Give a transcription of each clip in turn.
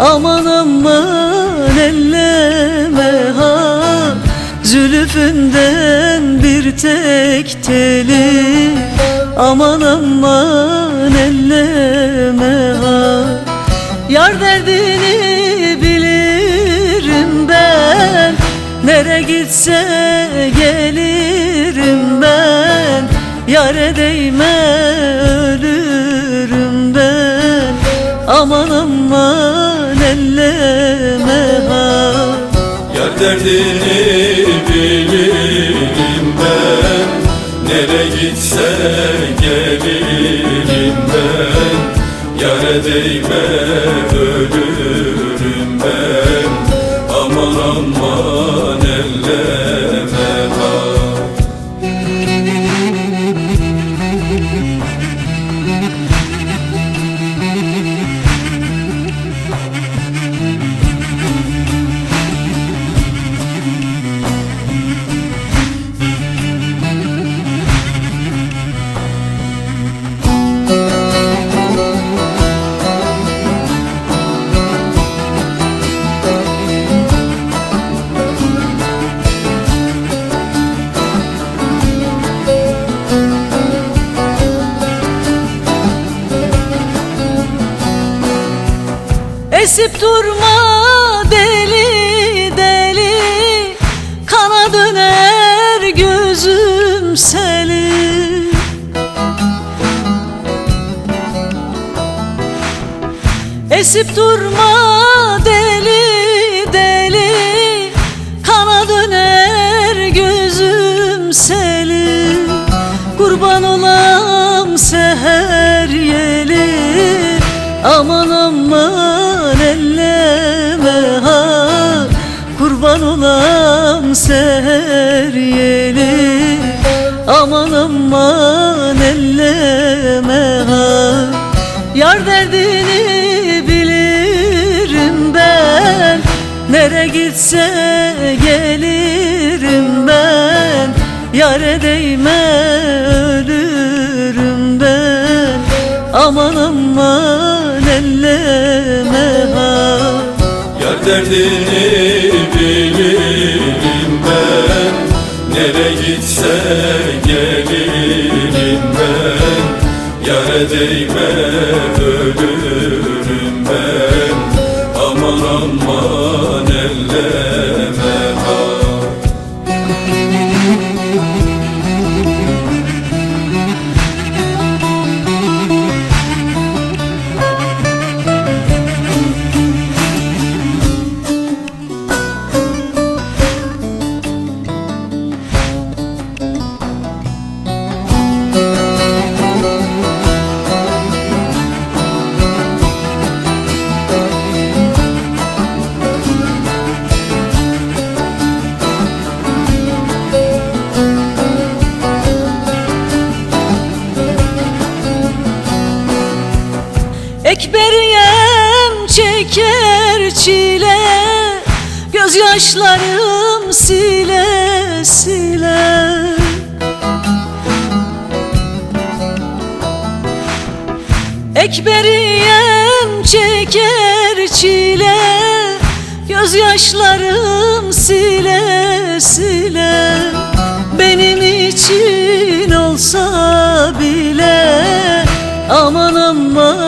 Aman aman elleme ha. Zülüfünden bir tek teli. Aman aman elleme ha. Yar derdini bilirim ben. Nere gitse gelirim ben. Yare değme derdini bilirim ben. Nere gitse gelirim ben. Yare değme ölürüm ben Esip durma deli deli. Kana döner gözüm seli. Esip durma deli deli. Kana döner gözüm seli. Kurban olam seher yeli. Aman aman seher yeli Aman aman elleme ha Yar derdini bilirim ben. Nere gitse gelirim ben. Yare değme ölürüm ben. Aman aman elleme ha Yar derdini bilirim Nere gitse gelirim ben. Yare değme ölürüm ben. Aman aman elleme çile Gözyaşlarım sile sile. Ekberiyem çeker çile Gözyaşlarım sile sile. Benim için olsa bile Aman aman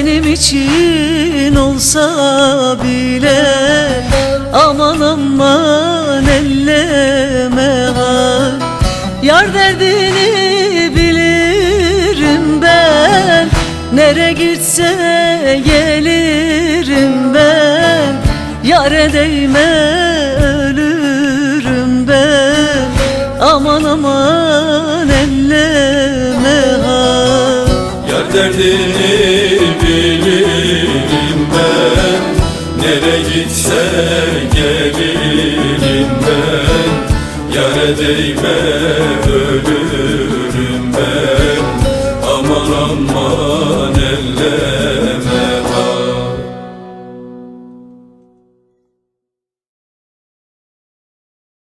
Benim için olsa bile Aman aman elleme ha Yar derdini bilirim ben Nere gitse gelirim ben. Yare değme ölürüm ben Aman aman elleme ha Yar derdini gitse gelirim ben. Yare değme ölürüm